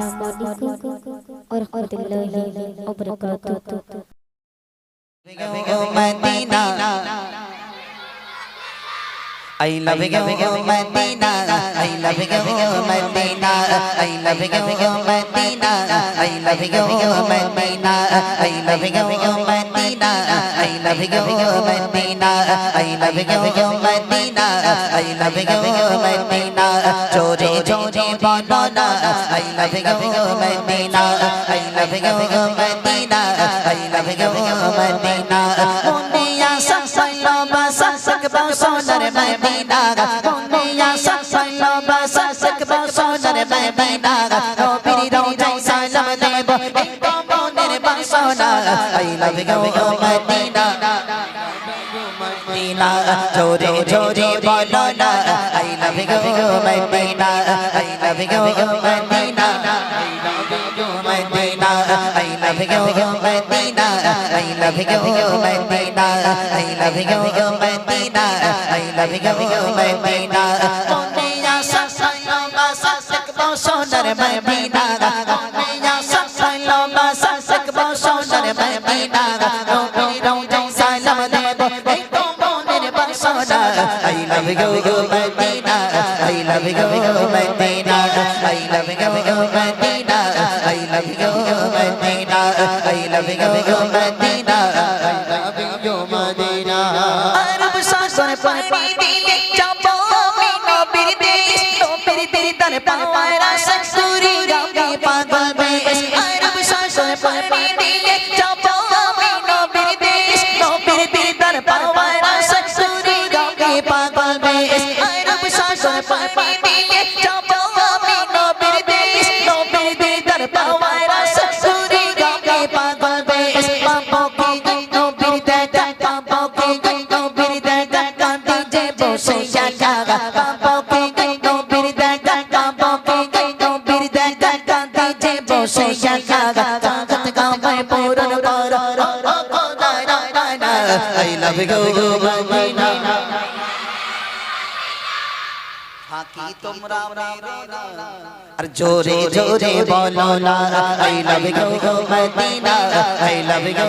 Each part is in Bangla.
Assalamualaikum warahmatullahi wabarakatuh. Medina. I love you, Medina. I love you, Medina. I love you, Medina. I love you, Medina. I love you, Medina. I love you, Medina. I love you, Medina. I love you, Medina. চোরে চোরে বলো না I love you Medina I love you Medina I love you Medina মুনিয়া সাসাইলো বাসা সকবা সোনার মদিনা মুনিয়া সাসাইলো বাসা সকবা সোনার মদিনা নবীর রওজায় সালাম দেব এই কমনের বাসনা আই লাভ ইউ মদিনা জোরে জোরে বলো না I love you Medina I love you Medina I love you Medina I love you Medina I love you Medina I love you Medina I love you Medina love you, Medina. I love you, Medina. I love you, Medina. I love you, Medina. I love you, Medina. আরব শাসন পানি দিলে যাব আমি নবীর দেশ নবীর দিদার পাওয়ার আশা করি ফাঁকি তোমরা আর জোরে জোরে বলো না। I love you Medina. I love you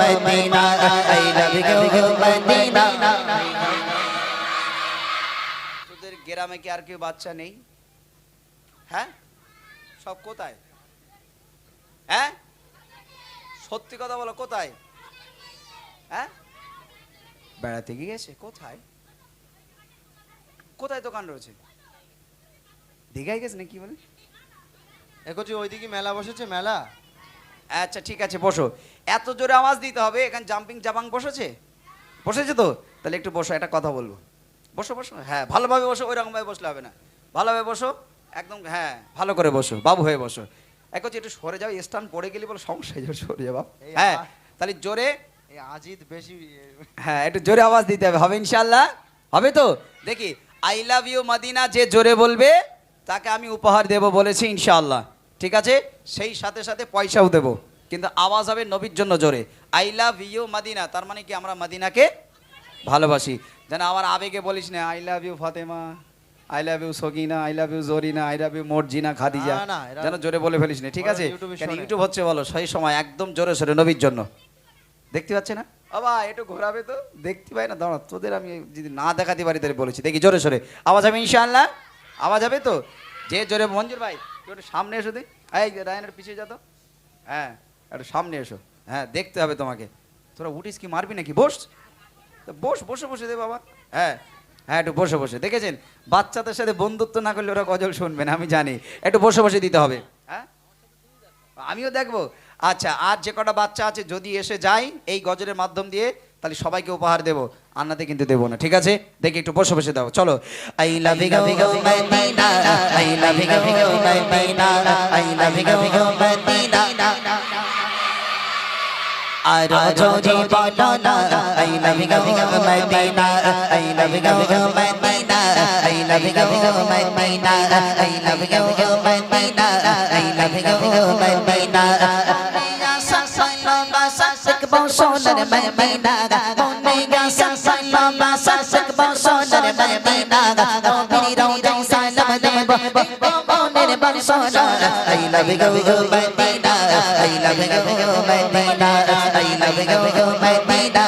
Medina. I love you Medina. তোদের গ্রামে কি আর কেউ বাচ্চা নেই? হ্যাঁ? সব কোথায়? হ্যাঁ? সত্যি কথা বলো কোথায়? হ্যাঁ? বেড়াতে গিয়ে গেছে কোথায়? কোথায় দোকান রয়েছে? দীঘায় গেছে নাকি বলে? একজি ওইদিকে মেলা বসেছে মেলা? আচ্ছা ঠিক আছে বসো। এত জোরে আওয়াজ দিতে হবে এখানে জাম্পিং জাপাং বসেছে? বসেছে তো? তাহলে একটু বসো একটা কথা বলব। বসো বসো। হ্যাঁ ভালোভাবে বসো ওই রকমভাবে বসলে হবে না। ভালোভাবে বসো একদম হ্যাঁ ভালো করে বসো বাবু হয়ে বসো। একজি একটু সরে যাও স্টান পড়ে গেলে বলে সমস্যা যাবে সরে যাও। হ্যাঁ তাহলে জোরে আজিদ বেশি হ্যাঁ একটু জোরে আওয়াজ দিতে হবে। হবে ইনশাল্লাহ হবে তো? দেখি আই লাভ ইউ মদিনা যে জোরে বলবে তাকে আমি উপহার দেব বলেছি ইনশাআল্লাহ। ঠিক আছে? সেই সাথে সাথে পয়সাও দেব। কিন্তু আওয়াজ হবে নবীর জন্য জোরে। আই লাভ ইউ মদিনা তার মানে কি আমরা মদিনাকে ভালোবাসি? যেন আমার আবেগে বলিস না I love you Fatema I love you Sagina I love you Jorina I love you Morjina Khadija যেন জোরে বলে ফেলিস না। ঠিক আছে? ইউটিউব হচ্ছে বলো সেই সময় একদম জোরে সোরে নবীর জন্য। দেখতে পাচ্ছে না? বাবা একটু ঘোরাবে তো। দেখতে পাই না দাঁড়া তোদের আমি যদি না দেখাতে পারি তাহলে বলেছি। দেখি জোরে সোরে। আওয়াজ হবে ইনশাআল্লাহ? আওয়াজ হবে তো? যে জোরে মঞ্জুর ভাই তুই একটু সামনে এসো দিই এই রায়নের পিছিয়ে যা তো। হ্যাঁ একটু সামনে এসো। হ্যাঁ দেখতে হবে তোমাকে। তোরা উঠিস কি মারবি নাকি? বস। তো বস বসে বসে দে বাবা। হ্যাঁ হ্যাঁ একটু বসে বসে। দেখেছেন? বাচ্চাদের সাথে বন্ধুত্ব না করলে ওরা গজল শুনবে না আমি জানি। একটু বসে বসে দিতে হবে। হ্যাঁ? আমিও দেখব। আচ্ছা আর যে কটা বাচ্চা আছে যদি এসে যায় এই গজলের মাধ্যম দিয়ে তাহলে সবাইকে উপহার দেবো আন্নাতে কিন্তু দেবো না ঠিক আছে দেখি একটু বসে বসে দাও চলো I love you Madina I love you Madina I love you Madina আর যদি বলো না I love you Madina I love you Madina I love you Madina I love you Madina I love you Madina সোনার মদিনা মনে গেছে সালাম সাসক সোনার মদিনা নবীর রওজায় সালাম দেব মনের বল সোনার I love you Madina I love you Madina I love you Madina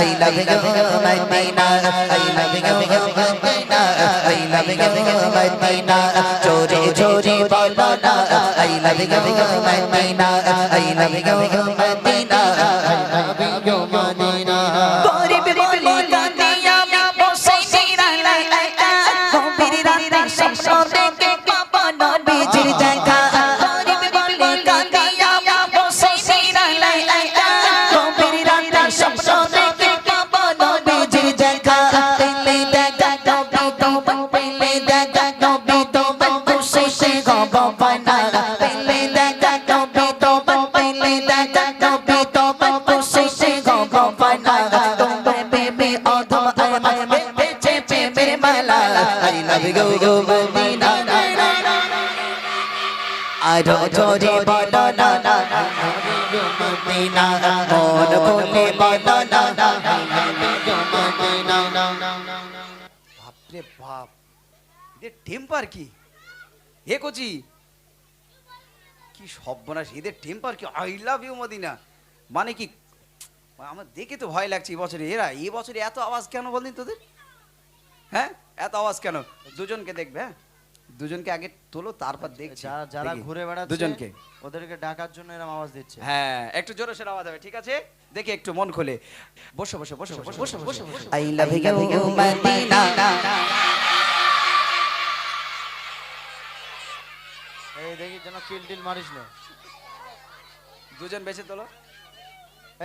I love you Madina I love you Madina I love you Madina চোরে চোরে বলো না I love you Madina I love you Madina আরও জোরে বাপরে বাপ, এদের টেম্পার কি? হে কচি, কি সর্বনাশ, এদের টেম্পার কি? I love you Madina. মানে কি, আমার দেখে তো ভয় লাগছে বছরে। এরা, এই বছরে এত আওয়াজ কেন বলদিন তোদের? হ্যাঁ এত আওয়াজ কেন? দুজনকে দেখবে হ্যাঁ? দুজনকে আগে তোলো তারপর দেখছি। যারা যারা ঘুরে বেড়াচ্ছে দুজনকে। ওদেরকে ডাকার জন্য এরকম আওয়াজ দিচ্ছে। হ্যাঁ একটু জোরে সে আওয়াজ হবে ঠিক আছে? দেখি একটু মন খুলে। বসো বসো বসো বসো বসো বসো I love you মদিনা। এই দেখি যেন কিল টিল মারিস না। দুজন বেঁচে তোলো।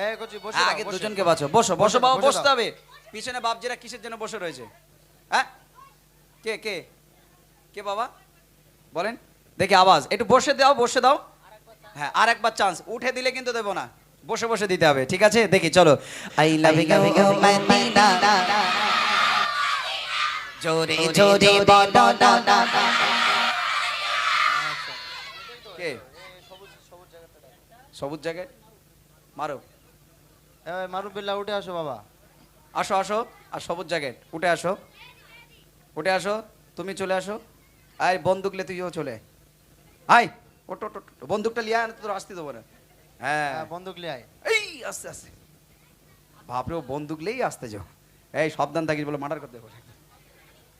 এই কচি বসে আগে দুজনকে বাঁচো বসো বসো বাবা বসতে হবে। পিছনে বাপজিরা কিসের জন্য বসে রয়েছে? হ্যাঁ? কে কে? কে বাবা? বলেন। দেখি আওয়াজ। একটু বসে দাও বসে দাও। হ্যাঁ আর একবার চান্স উঠে দিলে কিন্তু দেবো না। বসে বসে দিতে হবে ঠিক আছে? দেখি চলো। I love you মদিনা জোরে জোরে বলো না কে? সবুজ জায়গায়? মারো এই মারুবিল্লা উঠে আসো বাবা। আসো আসো। আর সবুজ জ্যাকেট উঠে আসো। উঠে আসো। তুমি চলে আসো। আয় বন্দুক লে তুইও চলে। আয়। ওটো। বন্দুকটা লিয়ে আয় তোর আসতে দেবো না। হ্যাঁ। হ্যাঁ, বন্দুক লিয়ে আয়। এই আস্তে আস্তে। বাপরে ও বন্দুক লেই আসতে যাও। এই সাবধান থাকিস বলে মার্ডার করতে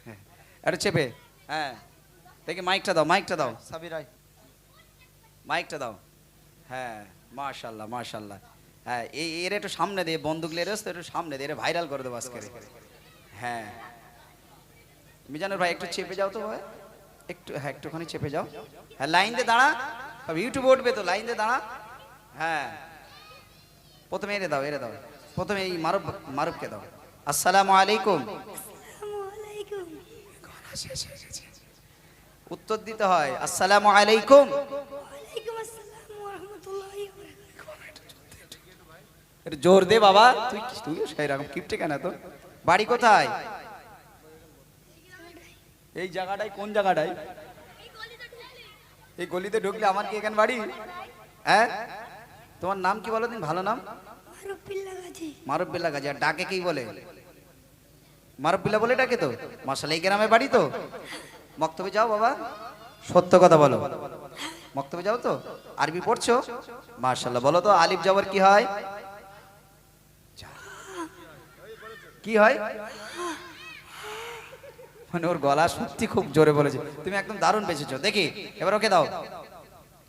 হ্যাঁ একটু চেপে। হ্যাঁ দেখি মাইকটা দাও মাইকটা দাও। সাবির আয়। মাইকটা দাও। হ্যাঁ মাশাল্লাহ মাশাল্লাহ। হ্যাঁ এই এর একটু সামনে দে বন্দুক লেরেস তো একটু সামনে দিয়ে এর ভাইরাল করে দেবো আজকে। হ্যাঁ। মিজানুর ভাই একটু চেপে যাও তো ভাই। একটু হ্যাঁ একটুখানি চেপে যাও। হ্যাঁ লাইন দিয়ে দাঁড়া। সব ইউটিউবে উঠবে তো লাইন দিয়ে দাঁড়া। হ্যাঁ। প্রথমে এরে দাও এরে দাও। প্রথমে এই মারুফ মারুফকে দাও। আসসালামু আলাইকুম। উত্তর দিতে হয় আসসালামু আলাইকুম। জোর দে বাবা। তুই তুই সেই রকম কিপটে কেন তো বাড়ি কোথায়? এই জায়গাটাই কোন জায়গাটাই? এই গলিতে ঢুকলে আমার কি এখানে বাড়ি? হ্যাঁ? তোমার নাম কি বলো দিন ভালো নাম? মারুফ বিল্লা গাজী আর ডাকে কি বলে? মারুফ বিল্লা বলে ডাকে তো? মাসাল এই গ্রামে বাড়ি তো? মক্তবে যাও বাবা। সত্য কথা বলো। মক্তবে যাও তো? আরবি পড়ছো? মার্শাল্লাহ বলো তো আলিফ জবর কি হয়? কি হয়? মানে ওর গলা সত্যি খুব জোরে বলেছে। তুমি একদম দারুণ বেঁচেছো। দেখি এবার ওকে দাও।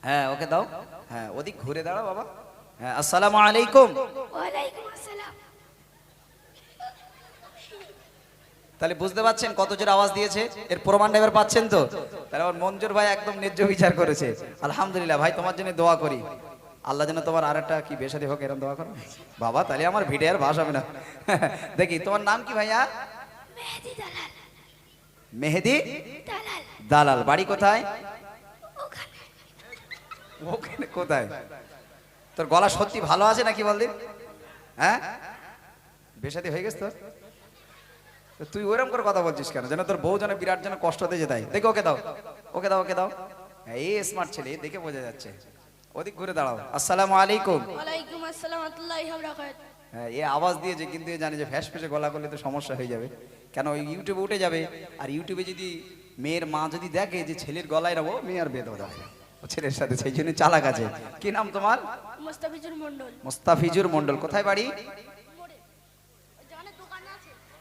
হ্যাঁ ওকে দাও। হ্যাঁ ওদিক ঘুরে দাঁড়াও বাবা। হ্যাঁ আসসালামু আলাইকুম। তাহলে বুঝতে পারছেন কত জোর আওয়াজ দিয়েছে? এর প্রমাণটা এবার পাচ্ছেন তো? তাহলে আমার মঞ্জুর ভাই একদম ন্যায্য বিচার করেছে। আলহামদুলিল্লাহ ভাই তোমার জন্য দোয়া করি। আল্লাহ যেন তোমার আর একটা কি বেসাদি হোক এরকম দোয়া করো। বাবা তাহলে আমার ভিডিও আর ভাস হবে না। দেখি তোমার নাম কি ভাইয়া? মেহেদি দালাল। বাড়ি কোথায়? ওখানে। কোথায়? তোর গলা সত্যি ভালো আছে নাকি বলদিন হ্যাঁ? বেসাদি হয়ে গেছে তোর? তুই ওরকম করে কথা বলছিস কেন? যেন তোর বউ যেন বিরাট যেন কষ্ট দিয়ে দেয় দেখে ওকে দাও। ওকে দাও ওকে দাও। এই স্মার্ট ছেলে দেখে বোঝা যাচ্ছে। ওদিক ঘুরে দাঁড়াও। আসসালামু আলাইকুম। ওয়ালাইকুম আসসালাম আতুল্লাহি ওয়া বারাকাতুহু। হ্যাঁ এ আওয়াজ দিয়েছে কিন্তু এ জানে যে ফ্যাস ফেসে গলা করলে তো সমস্যা হয়ে যাবে। কেন ওই ইউটিউবে উঠে যাবে? আর ইউটিউবে যদি মেয়ের মা যদি দেখে যে ছেলের গলায় রাখব মেয়ে আর বেদ হবে ছেলের সাথে সেই জন্য চালাক আছে। কি নাম তোমার? মোস্তাফিজুর মন্ডল মুস্তাফিজুর মন্ডল কোথায় বাড়ি?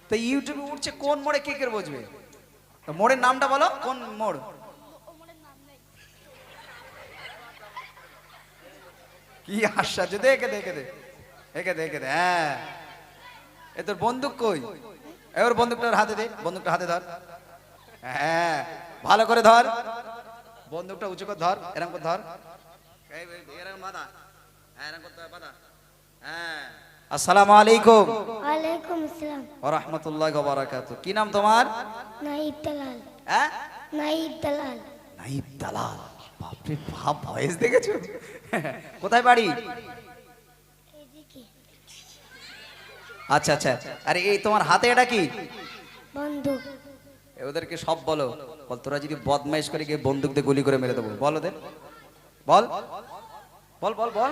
তো ইউটিউবে উঠছে কোন মোড়ে কে কে বসবে? তো মোড়ের নামটা বলো কোন মোড়? কি আশ্চর্য দেখে দেখে দেখে দে হ্যাঁ। এ তোর বন্দুক কই? এবার বন্দুকটা হাতে দে বন্দুকটা হাতে ধর। হ্যাঁ ভালো করে ধর। বন্দুকটা উঁচু করে ধর এরকম করে ধর। এরকম বাঁধা। হ্যাঁ এরকম করতে হবে, হ্যাঁ। আসসালামু আলাইকুম। ওয়ালাইকুম আসসালাম। ওয়া রাহমাতুল্লাহি ওয়া বারাকাতুহু। কি নাম তোমার? নাইব দালাল। হ্যাঁ? নাইব দালাল। নাইব দালাল। বাপরে বাপ ভয়েস দেখেছ? কোথায় বাড়ি? আচ্ছা আচ্ছা। আরে এই তোমার হাতে এটা কি? বন্দুক। ওদেরকে সব বলো। বল তোরা যদি বদমাইশ করে গিয়ে বন্দুক দিয়ে গুলি করে মেরে দেবো। বল ওদের। বল। বল বল বল।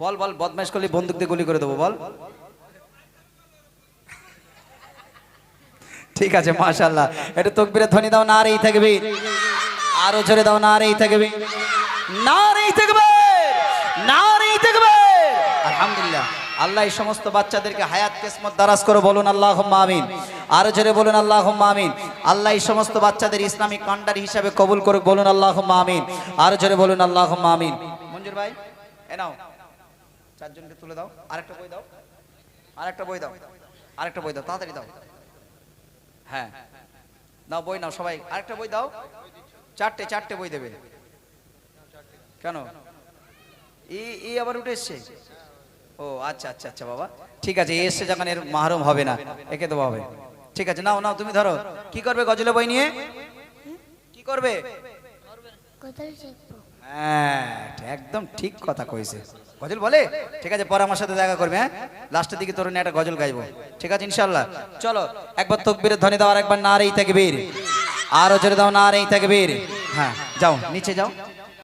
বল বল বদমাইশ করলে বন্দুক দিয়ে গুলি করে দেবো। বল। ঠিক আছে মাশাল্লাহ এটা তকবিরে ধ্বনি দাও না আর এই থাকবে আরও জোরে দাও না আর এই থাকবে না আর এই থাকবে না আর এই থাকবে আলহামদুলিল্লাহ আল্লাহ এই সমস্ত বাচ্চাদেরকে হায়াত কেসমত দারাজ করে, বলুন আল্লাহ আমিন। আরও জোরে বলুন আল্লাহ আমিন। আল্লাহ এই সমস্ত বাচ্চাদের ইসলামিক কান্ডার হিসাবে কবুল করে বলুন আল্লাহ আমিন। আরও জোরে বলুন আল্লাহ আমিন। মঞ্জুর ভাই, এ নাও। চারজনকে তুলে দাও। আরেকটা বই দাও। আরেকটা বই দাও। আরেকটা বই দাও, তাড়াতাড়ি দাও। হ্যাঁ। নাও, বই নাও সবাই। আরেকটা বই দাও। চারটে চারটে বই দেবে। কেন? ই ই আবার উঠে এসছে। ও আচ্ছা আচ্ছা আচ্ছা বাবা। ঠিক আছে এ এসছে যখন এর মাহরুম হবে না। একে দেওয়া হবে। ঠিক আছে নাও নাও তুমি ধরো। কি করবে গজলে বই নিয়ে? কি করবে? হ্যাঁ একদম ঠিক কথা কইছে। গজল বলে? ঠিক আছে পরে আমার সাথে দেখা করবে হ্যাঁ? লাস্টের দিকে তোর একটা গজল গাইবো। ঠিক আছে ইনশাল্লাহ চলো একবার তকবীরের ধ্বনি দাও আর একবার না রেই থাকবীর আরও জোরে দাও না রেই থাকবীর হ্যাঁ যাও নিচে যাও।